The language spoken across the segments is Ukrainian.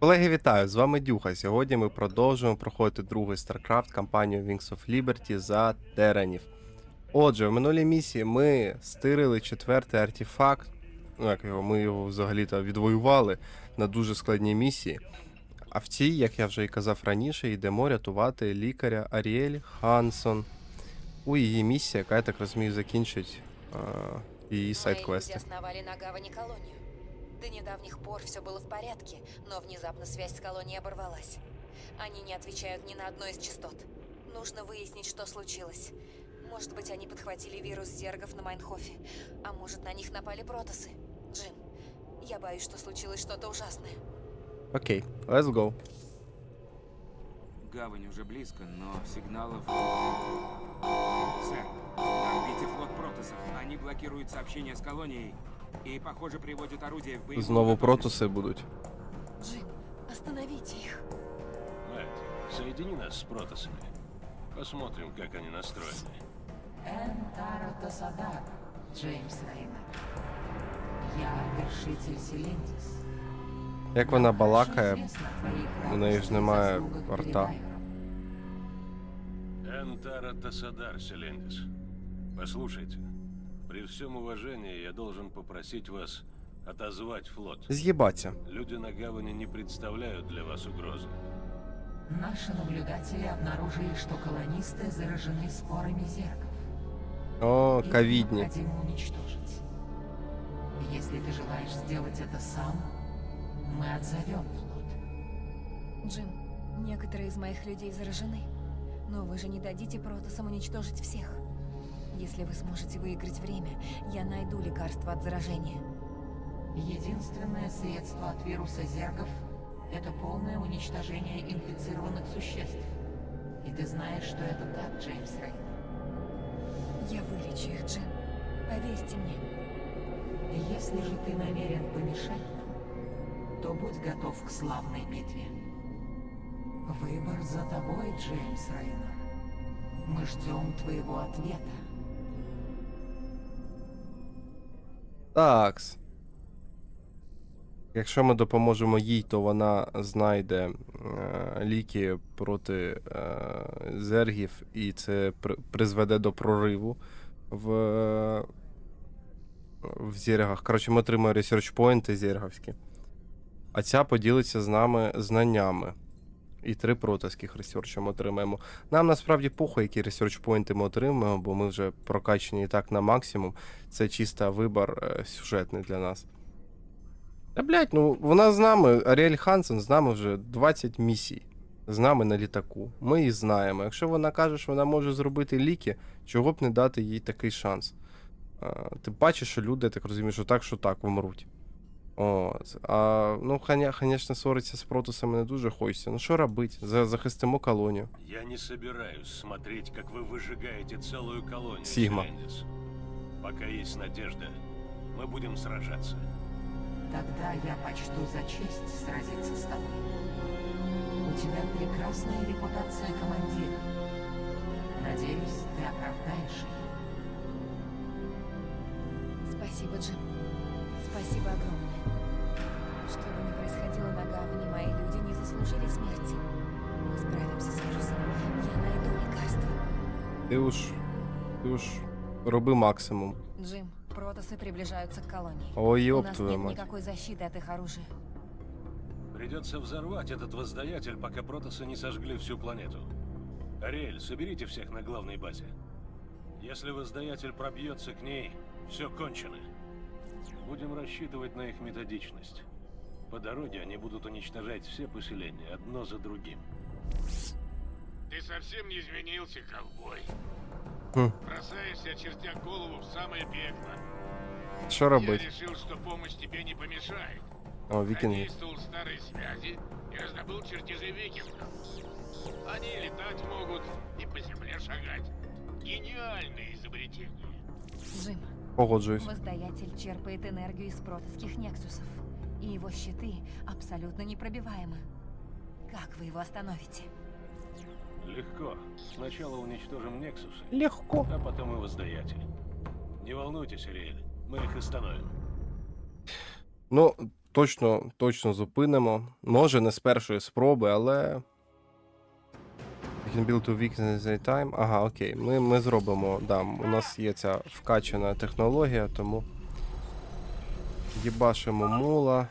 Колеги, вітаю! З вами Дюха. Сьогодні ми продовжуємо проходити другий StarCraft кампанію Wings of Liberty за Теранів. Отже, в минулій місії ми стирили четвертий артефакт. Ну, як його, ми його взагалі-то відвоювали на дуже складній місії. А в цій, як я вже і казав раніше, йдемо рятувати лікаря Аріель Хансон у її місії, яка, я так розумію, закінчить е, її сайт-квести. на гавани колонию. До недавних пор все было в порядке, но внезапно связь с колонией оборвалась. Они не отвечают ни на одну из частот. Нужно выяснить, что случилось. Может быть, они подхватили вирус зергов на Майнхофе, а может, на них напали протосы. Джим, я боюсь, что случилось что-то ужасное. Окей, let's go. Гавань уже близко, но сигналов... Сэр, отбейте флот протосов. Они блокируют сообщение с колонией и, похоже, приводят орудия в боевую Знову готовность. протуси будуть. Джим, остановите их. Мэтт, соедини нас с протосами. Посмотрим, как они настроены. Энтара Тасадар, Джеймс Рейнер. Я вершитель Селендис. Як вона Хорошо балакає, известно о твоих у неї ж радостях и немає заслугах перед рта. Айвером. Энтара Тасадар, Селендис. Послушайте, при всем уважении я должен попросить вас отозвать флот. З'їбаться. Люди на гавани не представляют для вас угрозы. Наши наблюдатели обнаружили, что колонисты заражены спорами зергов. О, Их ковидні. необходимо уничтожить. Если ты желаешь сделать это сам, мы отзовем флот. Джим, некоторые из моих людей заражены. Но вы же не дадите протосам уничтожить всех. Если вы сможете выиграть время, я найду лекарство от заражения. Единственное средство от вируса зергов – это полное уничтожение инфицированных существ. И ты знаешь, что это так, Джеймс Рейнер. Я вылечу их, Джим. Поверьте мне. Если же ты намерен помешать нам, то будь готов к славной битве. Выбор за тобой, Джеймс Рейнер. Мы ждем твоего ответа. Такс. Якщо ми допоможемо їй, то вона знайде е, ліки проти е, зергів, і це при- призведе до прориву в, е, в зергах. Коротше, ми отримаємо ресерчпоінти зерговські. А ця поділиться з нами знаннями. І три протаських ресерча ми отримаємо. Нам насправді похуй, які ресерчпоінти ми отримаємо, бо ми вже прокачені і так на максимум. Це чисто вибор е, сюжетний для нас. Та блять, ну вона з нами, Аріель Хансен з нами вже 20 місій. З нами на літаку. Ми її знаємо. Якщо вона каже, що вона може зробити ліки, чого б не дати їй такий шанс. А, ти бачиш, що люди, я так розумію, що так, що так вмруть. От. А, ну, ханя, звісно, ссоритися з протусами не дуже хочеться. Ну що робити? За, захистимо колонію. Я не собираюсь смотреть, как вы выжигаете целую колонию, Сигма. Селендис. Пока есть надежда, мы будем сражаться. Тогда я почту за честь сразиться с тобой. У тебя прекрасная репутация командира. Надеюсь, ты оправдаешь ее. Спасибо, Джим. Спасибо огромное. Что бы ни происходило на гавани, мои люди не заслужили смерти. Мы справимся с вирусом. Я найду лекарство. Ти уж. Ти уж роби максимум. Джим, протосы приближаются к колонии. Ой, У ёб нас твою нет мать. никакой защиты от их оружия. Придется взорвать этот воздаятель, пока протосы не сожгли всю планету. Ариэль, соберите всех на главной базе. Если воздаятель пробьется к ней, все кончено. Будем рассчитывать на их методичность. По дороге они будут уничтожать все поселения, одно за другим. Ты совсем не изменился, ковбой. Хм. Бросаешься, чертя голову в самое пекло. Що Я робити? решил, что помощь тебе не помешает. О, вікінги. Задействовал старые связи и раздобыл чертежи викингов. Они летать могут и по земле шагать. Гениальное изобретение. Джим, Погоджуюсь. Воздаятель черпает энергию из протосских нексусов. И его щиты абсолютно непробиваемы. Как вы его остановите? Легко. Сначала уничтожим Нексусы, Легко. а потом и воздаятель. Не волнуйтесь, Ариэль, мы их остановим. Ну, точно, точно зупинимо. Може, не з першої спроби, але. You can build to weakness at a time. Ага, окей. Ми, ми зробимо. Да, у нас є ця вкачана технологія, тому. Їбашимо мула.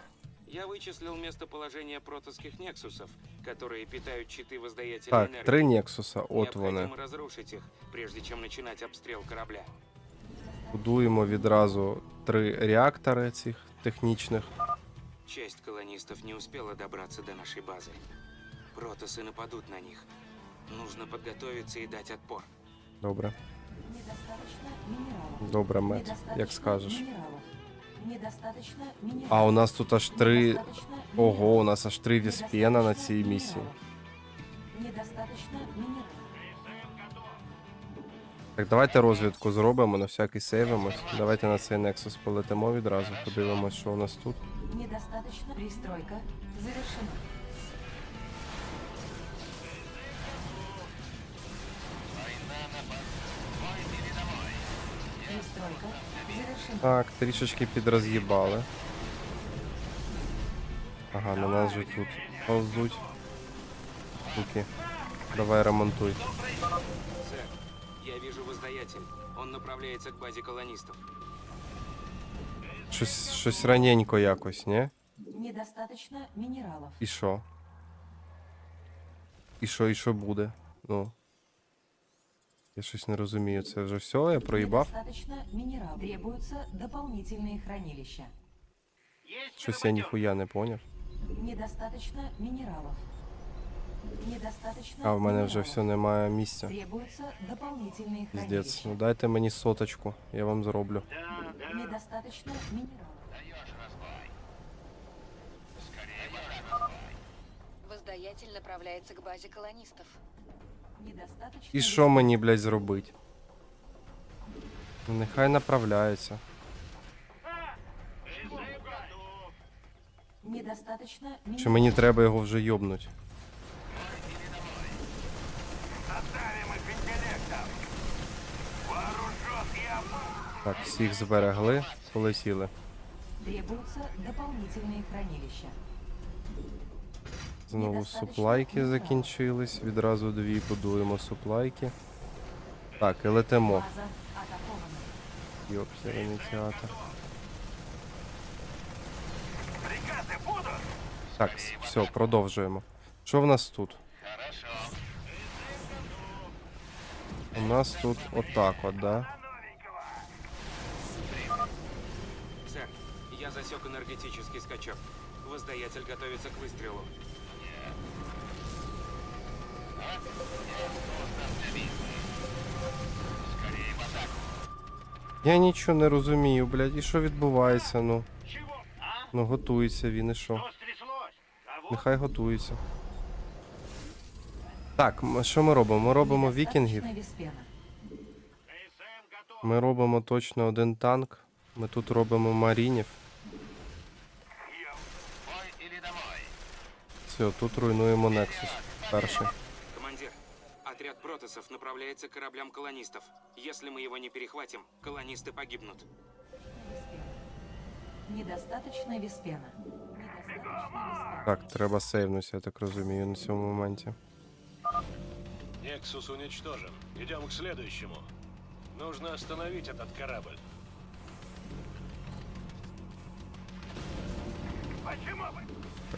Я вычислил местоположение протосских нексусов, которые питают щиты воздаятеля Так, энергии. три Нексуса, от вони. Необходимо разрушить их, прежде чем начинать обстрел корабля. Будуємо відразу три реактори цих технічних. Часть колонистов не успела добраться до нашей базы. Протосы нападут на них. Нужно подготовиться и дать отпор. Добре. Недостаточно минералов. Добре, мед, Недостаточно як скажеш. минералов. А у нас тут аж три. Ого, у нас аж три віспена на цій місії. Так, давайте розвідку зробимо, на всякий сейвимось. Давайте на цей Nexus полетимо відразу, подивимось, що у нас тут. Недостаточно. Пристройка завершена. Пристройка. Так, трішечки підроз'їбали. Ага, на нас же тут повзуть. Суки. Давай ремонтуй. Сэр, я вижу воздаятель. Он направляется к базе колонистов. Щось, щось раненько якось, ні? Недостаточно минералов. І що? І що, і що буде? Ну. Я щось не розумію. Це вже все, я проїбав. Недостаточно минералов. Требуются дополнительные хранилища. Щось я ніхуя не поняв. Недостаточно минералов. Недостаточно А в мене вже минералов. все немає місця. Требуются дополнительные Піздець. хранилища. Ну дайте мені соточку, я вам зроблю. Недостаточно минералов. Воздаятель направляется к базе колонистов. І що мені, блядь, зробить? Ну, Нехай направляється. Чи мені треба його вже йобнуть? Так, всіх зберегли, полетіли. Требуются дополнительные хранилища. Знову Недостаточно суплайки мінералів. закінчились. Відразу дві будуємо суплайки. Так, і летимо. База атакована. Йопсерений театр. Так, все, продовжуємо. Що в нас тут? У нас тут отак от, да? Сэр, я засек энергетический скачок. Воздаятель готовится к выстрелу. Я нічого не розумію, блядь, і що відбувається, ну. Ну, готується він і що. Нехай готується. Так, що ми робимо? Ми робимо вікінгів. Ми робимо точно один танк. Ми тут робимо марінів. Все, тут руйнуємо Nexus. Перший. Командир, отряд протосов направляется к кораблям колонистов. Если мы его не перехватим, колонисты погибнут. Недостаточно виспена. Недостаточно виспена. Так, треба сейвнутися, я так розумію, на цьому моменті. Нексус уничтожен. Идем к следующему. Нужно остановить этот корабль.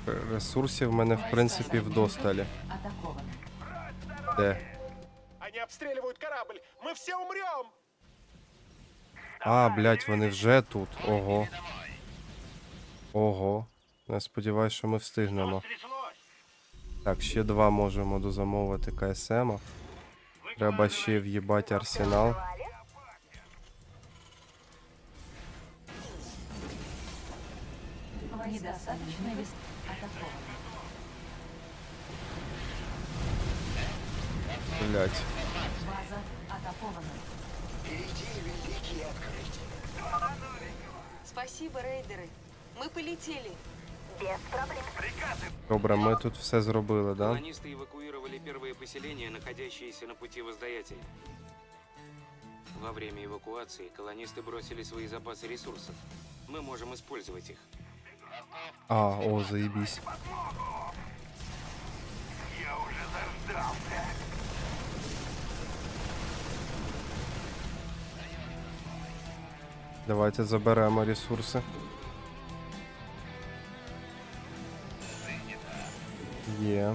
Р- Ресурсів в мене, в принципі, вдосталі. Де? Они обстреливают корабль! Мы все умрем! А, блядь, вони вже тут. Ого. Ого. Я сподіваюся, що ми встигнемо. Так, ще два можемо дозамовити КСМ. Треба ще в'їбати арсенал. Недостаточно виспена. Атакована. База атакована. Спасибо, рейдеры. Мы полетели. Добре, ми тут все зробили, да? Колонисты эвакуировали первые поселения, находящиеся на пути Воздаятеля. Во время эвакуации колонисты бросили свои запасы ресурсов. Мы можем использовать их. А, о, заебись. Давайте заберемо ресурси. Є.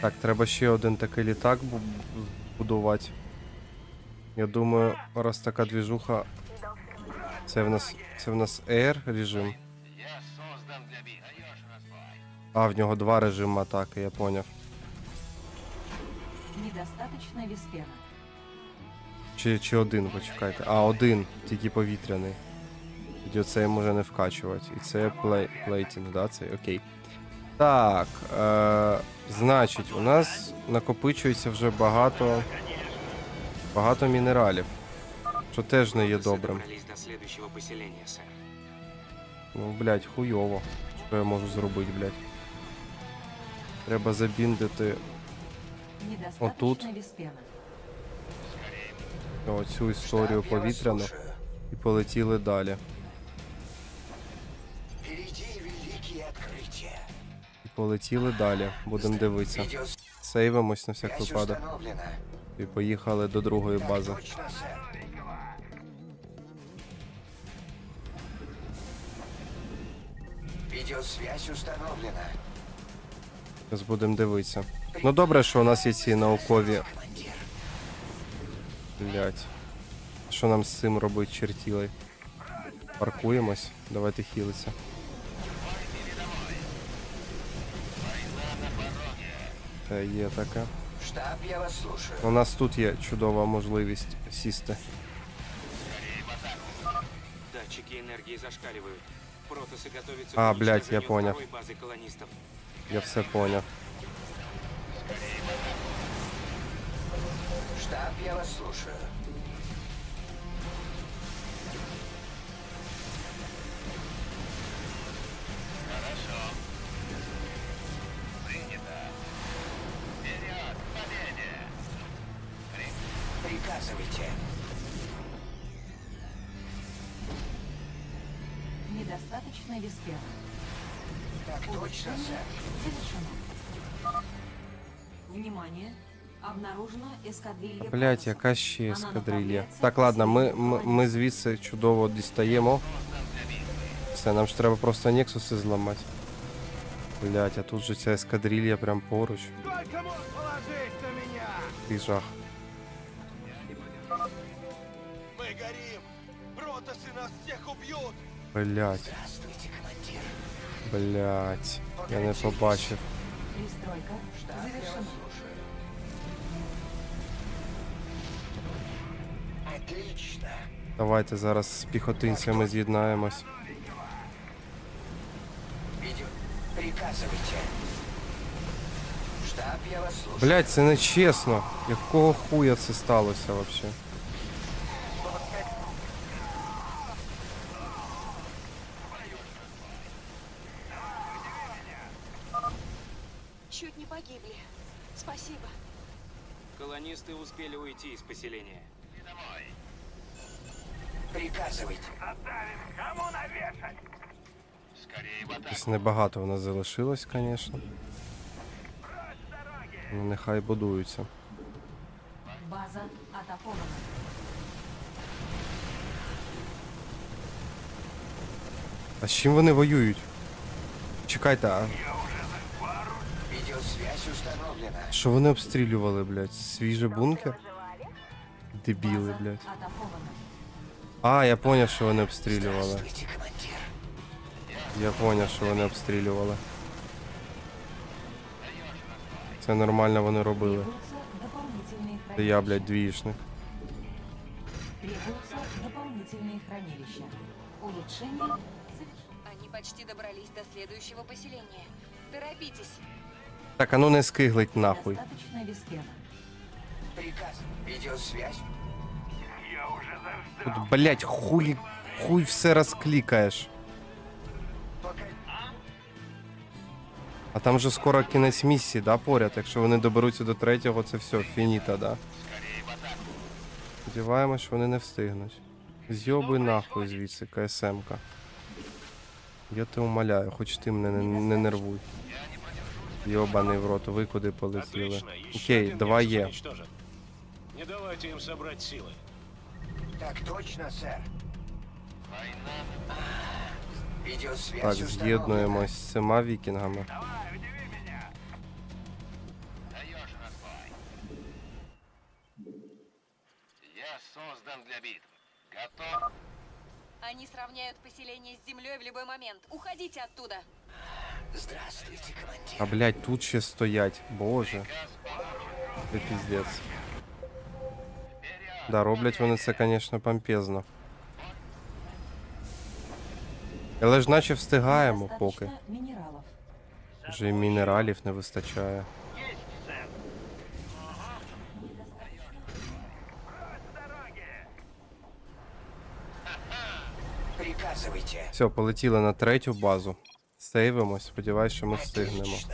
Так, треба ще один такий літак будувати. Я думаю, раз така двіжуха. Це в нас. Це в нас Air режим. А, в нього два режими атаки, я поняв. Недостаточно виспена. Чи, чи один, почекайте. А, один, тільки повітряний. Тоді це може не вкачувати. І це плей, плейтінг, да? Це окей. Так. Е, значить, у нас накопичується вже багато. Багато мінералів. Що теж не є добрим. Ну, блядь, хуйово. Що я можу зробити, блядь? Треба забіндити Отут. Оцю історію повітряну і полетіли далі. І полетіли далі. Будемо дивитися. Сейвимось на всяк випадок. І поїхали до другої бази. точно, установлена. Зараз будемо дивитися. Ну добре, що у нас є ці наукові. Командир. Блять. Що нам з цим робить чертілий? Паркуємось. Давайте хілитися. Та є таке. Штаб, я вас слушаю. У нас тут є чудова можливість сісти. Датчики энергии зашкаливают. Протосы готовятся А, к блядь, я уничтожению понял. второй базы колонистов. Я все поняв. Штаб, я вас слушаю. Приказывайте. Недостаточно виспена. Так точно, сэр. Совершено. Внимание! Обнаружена эскадрилья Блять, протасов. яка ще Вона ескадрилья. направляється Так, к ладно, ми, северу ми, від ми звідси чудово дістаємо. Все, нам ж треба просто нексуси зламати. Блять, а тут же ця ескадрилья прям поруч. Только мог положись на меня! Який жах. Мы горим! Протасы нас всех убьют! Блять, Здравствуйте, командир. блять. Я не побачив. Пристройка Штаб, я вас завершена. Отлично. Давайте зараз з піхотинцями з'єднаємось. Видео... Приказывайте. Штаб, я вас слушаю. Блять, це не чесно. Якого хуя це сталося вообще? Чуть не погибли. Спасибо. Колонисты успели уйти из поселения. Небагато в нас залишилось, звісно. Ну, нехай будуються. База атакована. А з чим вони воюють? Чекайте, а що вони обстрілювали, блядь? Свіжий бункер? Дебіли, блядь. А, я поняв, що вони обстрілювали. Я поняв, що вони обстрілювали. Це нормально вони робили. Це я, блядь, двіжник. Требуются дополнительные хранилища. Улучшение. Они почти добрались до следующего поселения. Торопитесь. Так, а ну не скиглить нахуй. Достаточно. Приказ. Видеосвязь. Тут, блядь, хуй, хуй все розклікаєш. А там же скоро кінець місії, да, поряд. Якщо вони доберуться до третього, це все, фініта, да. Сподіваємось, що вони не встигнуть. Зйобуй нахуй звідси, КСМ-ка. Я тебе умоляю, хоч ти мене не, не нервуй. Йобаний в рот, ви куди полетіли. Окей, давай Нексус Е. Не давайте им собрать силы. Так точно. Видеосвязь Так, з'єднуємось з цими вікінгами. создан для битв. Готов? Они сравняют поселение с землей в любой момент. Уходите оттуда. Здравствуйте, командир. А блять, тут ще стоять. Боже. Це піздець. Да, роблять вони це, звісно, помпезно. Але ж наче встигаємо поки. Достаточно минералов. Вже й мінералів не вистачає. Все, полетіли на третю базу. Сейвимось, сподіваюсь, що ми встигнемо. Отлично.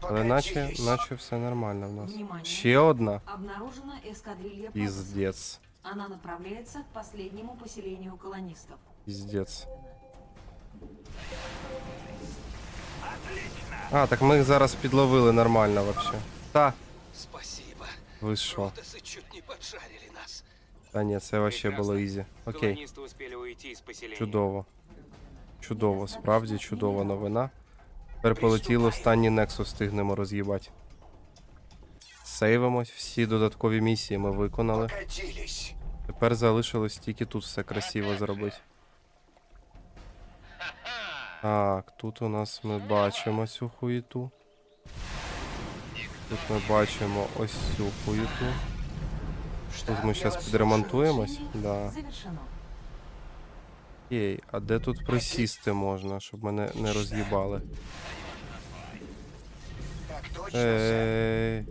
Але наче, Покатились. наче все нормально в нас. Внимание. Ще одна. Обнаружена эскадрилья протасов. Піздець. Она направляется к последнему поселению колонистов. Піздець. А, так ми їх зараз підловили нормально вообще. Та, Спасибо. ви що? Протасы чуть не поджарили Та ні, це вообще було ізі. Окей, чудово. Чудово, справді чудова новина. Тепер полетіло останній Nexus встигнемо роз'їбати. Сейвимось, всі додаткові місії ми виконали. Покатились. Тепер залишилось тільки тут все красиво зробити. Так, тут у нас ми бачимо цю хуєту. Тут ми бачимо ось цю хуєту. Тут ми зараз підремонтуємось. Да. Окей, а де тут присісти можна, щоб мене не роз'їбали? Ей,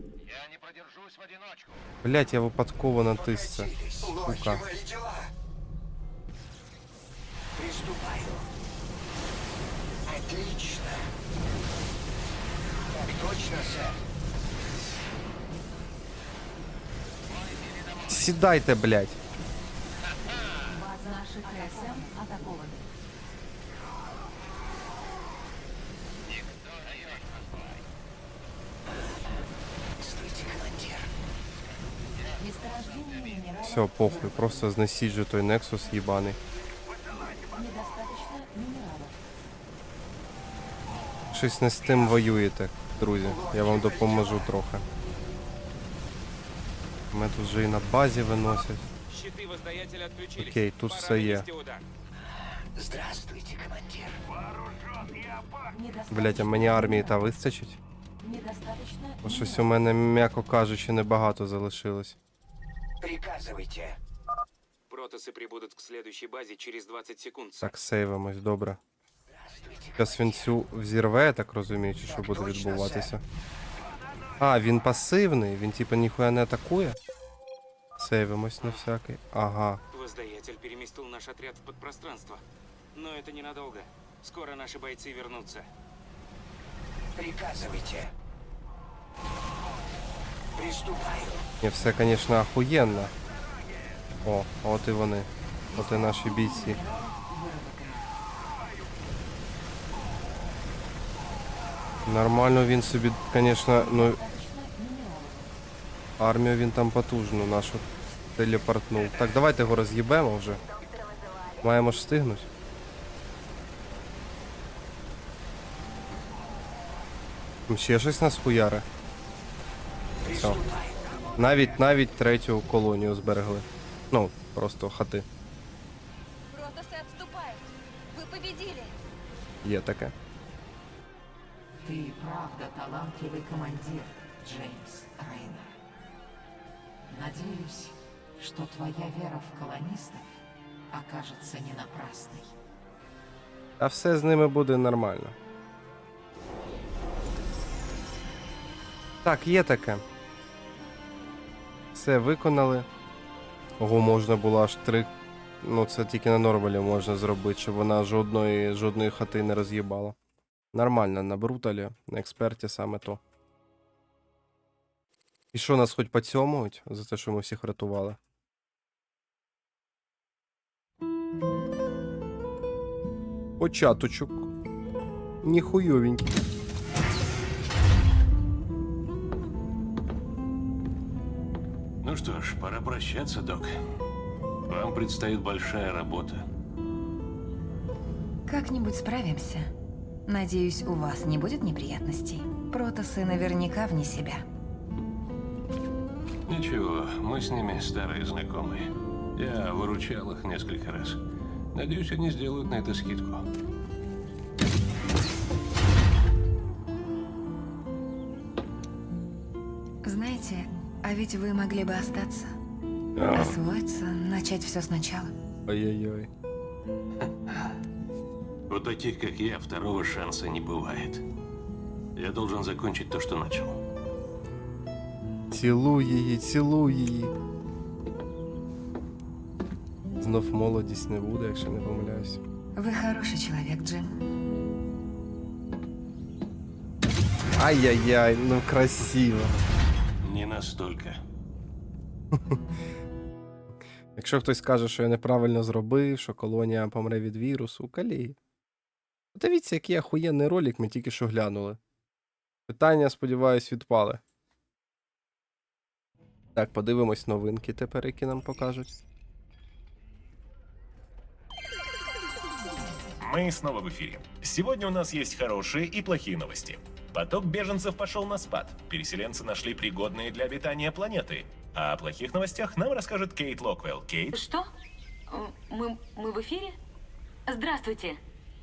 блять, я випадково натис це. Покатились. Сука. Приступаю. Отлично. Так точно, сэр. Месторождение минералов. Все, похуй, просто знесіть той Nexus їбаний. Щось не з тим воюєте, друзі. Я вам допоможу трохи. Ми тут вже і на базі виносять. Щиты воздаятеля отключились. Окей, тут Пора все є. нанести удар. Здравствуйте, командир. Недостаточно, Блять, а мені армії та вистачить? недостаточно Бо щось у минералов. мене, м'яко кажучи, небагато залишилось. Приказывайте. Протасы прибудут к следующей базе через 20 секунд. сэр. Так, сейвимось, добре. Здравствуйте, Зараз він цю взірве, я так розумію, чи що буде відбуватися. А, він пасивний, він типа ніхуя не атакує. Сейвимось на всякий. Ага. Воздаятель переместил наш отряд в подпространство. Но это ненадолго. Скоро наши бойцы вернутся. Приказывайте. Приступаю. Ні, все, звісно, охуєнно. О, от і вони. От і наші бійці. Нормально він собі, звісно, ну, Достаточно минералов. армію він там потужну нашу телепортнув. Так, давайте його роз'їбемо вже. Маємо ж встигнути. Там Ще щось нас хуяре. Все. Навіть навіть третю колонію зберегли. Ну, просто хати. Протасы отступают. Вы победили. Є таке. Ты правда талантливый командир, Джеймс Рейнер. Надеюсь, что твоя вера в колонистов окажется не напрасной. А все з ними буде нормально. Так, є таке. Все виконали. Ого, можна було аж три. Ну, це тільки на Нормалі можна зробити, щоб вона жодної, жодної хати не роз'їбала. Нормально, на бруталі, на експерті саме то. І що нас хоч поцьомують за те, що ми всіх рятували? Початочок. Ніхуйовенький. Ну что ж, пора прощаться, док. Вам предстоит большая работа. Как-нибудь справимся. Надеюсь, у вас не будет неприятностей. Протасы наверняка вне себя. Ничего, мы с ними старые знакомые. Я выручал их несколько раз. Надеюсь, они сделают на это скидку. Знаете, а ведь вы могли бы остаться. А, Освоиться, начать все сначала. Ой-ой-ой. У таких, как я, второго шанса не бывает. Я должен закончить то, что начал. Цілуй її, цілуй її. Знов молодість не буде, якщо не помиляюсь. Вы хороший человек, Джим. Ай-яй-яй, ну красиво. Не настолько. Якщо хтось скаже, що я неправильно зробив, що колонія помре від вірусу, калій. Дивіться, який охуєнний ролик ми тільки що глянули. Питання, сподіваюсь, відпали. Так, подивимось новинки тепер, які нам покажуть. Мы снова в эфире. Сегодня у нас есть хорошие и плохие новости. Поток беженцев пошел на спад. Переселенцы нашли пригодные для обитания планеты. А о плохих новостях нам расскажет Кейт Локвелл. Кейт? Что? Э, Мы, мы в эфире? Здравствуйте.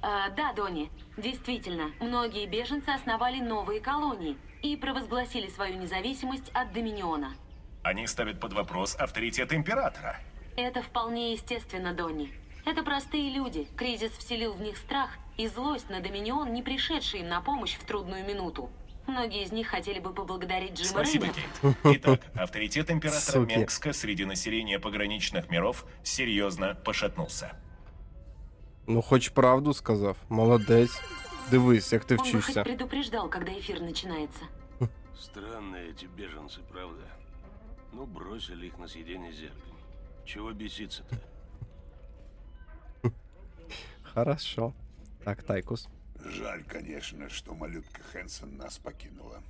А, да, Донни, действительно, многие беженцы основали новые колонии и провозгласили свою независимость от Доминиона. Они ставят под вопрос авторитет Императора. Это вполне естественно, Донни. Это простые люди. Кризис вселил в них страх и злость на Доминион, не пришедший им на помощь в трудную минуту. Многие из них хотели бы поблагодарить Джима Спасибо, Рейна. Кейт. Итак, авторитет Императора Суки. Менгска среди населения пограничных миров серьезно пошатнулся. Ну, хоч правду сказав. Молодець. Дивись, як ти Он бы хоть вчишся. предупреждал, когда эфир начинается. Странные эти беженцы, правда? Ну, бросили их на съедение зергом. Чего беситься-то? Хорошо. Так, Тайкус. Жаль, конечно, что малютка Хэнсон нас покинула.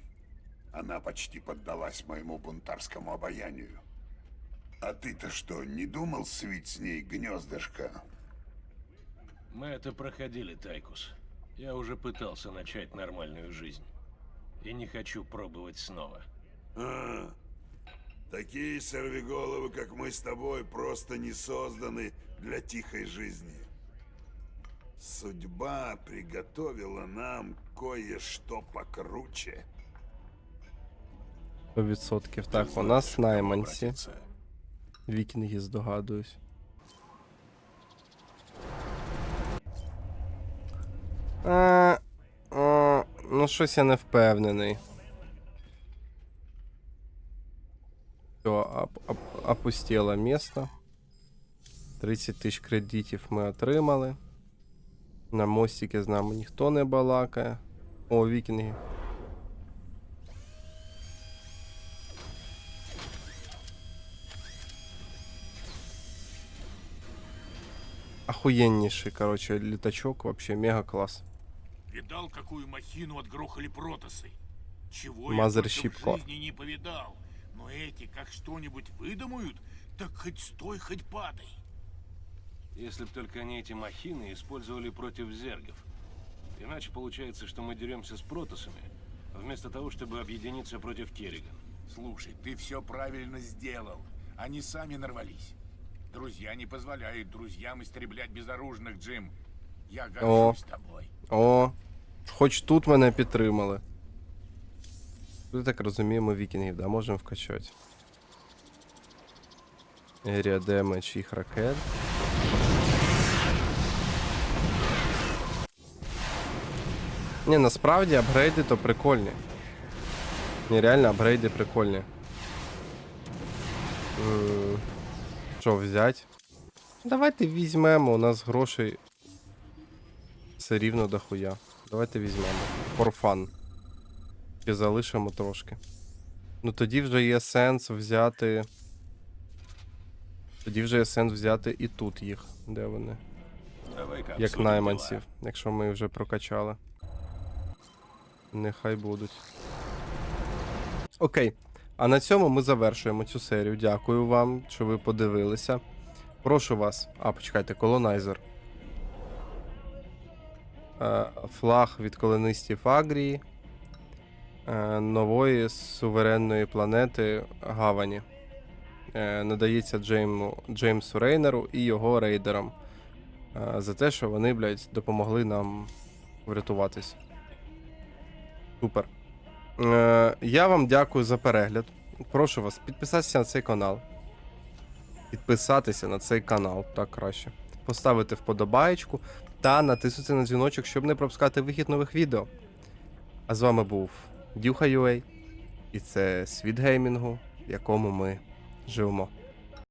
Она почти поддалась моему бунтарскому обаянию. А ты-то что, не думал свить с ней гнездышко? Мы это проходили, Тайкус. Я уже пытался начать нормальную жизнь. И не хочу пробовать снова. А, такие сорвиголовы, как мы с тобой, просто не созданы для тихой жизни. Судьба приготовила нам кое-что покруче. 100%. Так, у нас найманці. Вікінги, здогадуюсь. А, а, ну, щось я не впевнений. Все, оп, оп, опустіло місто. 30 тисяч кредитів ми отримали. На мостики з нами ніхто не балакає. О, вікінги. Охуеннейший, короче, летачок, вообще мега класс. Видал, какую махину отгрохали протасы? Чего Мазерщик я в жизни не повидал. Но эти как что-нибудь выдумают, так хоть стой, хоть падай. Если б только они эти махины использовали против зергов. Иначе получается, что мы деремся с протосами, вместо того, чтобы объединиться против Керриган. Слушай, ты все правильно сделал. Они сами нарвались. Друзья не позволяют друзьям истреблять безоружных, Джим. Я горжусь тобой. О, хоч тут мене підтримали. Тут, так розуміємо, вікінгів, да, можемо вкачати. Area damage їх ракет. Ні, насправді апгрейди то прикольні. Ні, реально апгрейди прикольні. М, Що взять? Давайте візьмемо, у нас грошей все рівно дохуя. Давайте візьмемо. For fun. Чи залишимо трошки. Ну тоді вже є сенс взяти. Тоді вже є сенс взяти і тут їх. Де вони? Як найманців, якщо ми вже прокачали. Нехай будуть. Окей. А на цьому ми завершуємо цю серію. Дякую вам, що ви подивилися. Прошу вас. А, почекайте, колонайзер. Е, Флаг від колонистів Агрії. Е, Нової суверенної планети Гавані. Е, Надається Джейму, Джеймсу Рейнеру і його рейдерам. е, За те, що вони, блядь, допомогли нам врятуватись. Супер. Я вам дякую за перегляд. Прошу вас підписатися на цей канал. Підписатися на цей канал, так краще. Поставити вподобаєчку та натиснути на дзвіночок, щоб не пропускати вихід нових відео. А з вами був Дюха.ua, і це світ геймінгу, в якому ми живемо.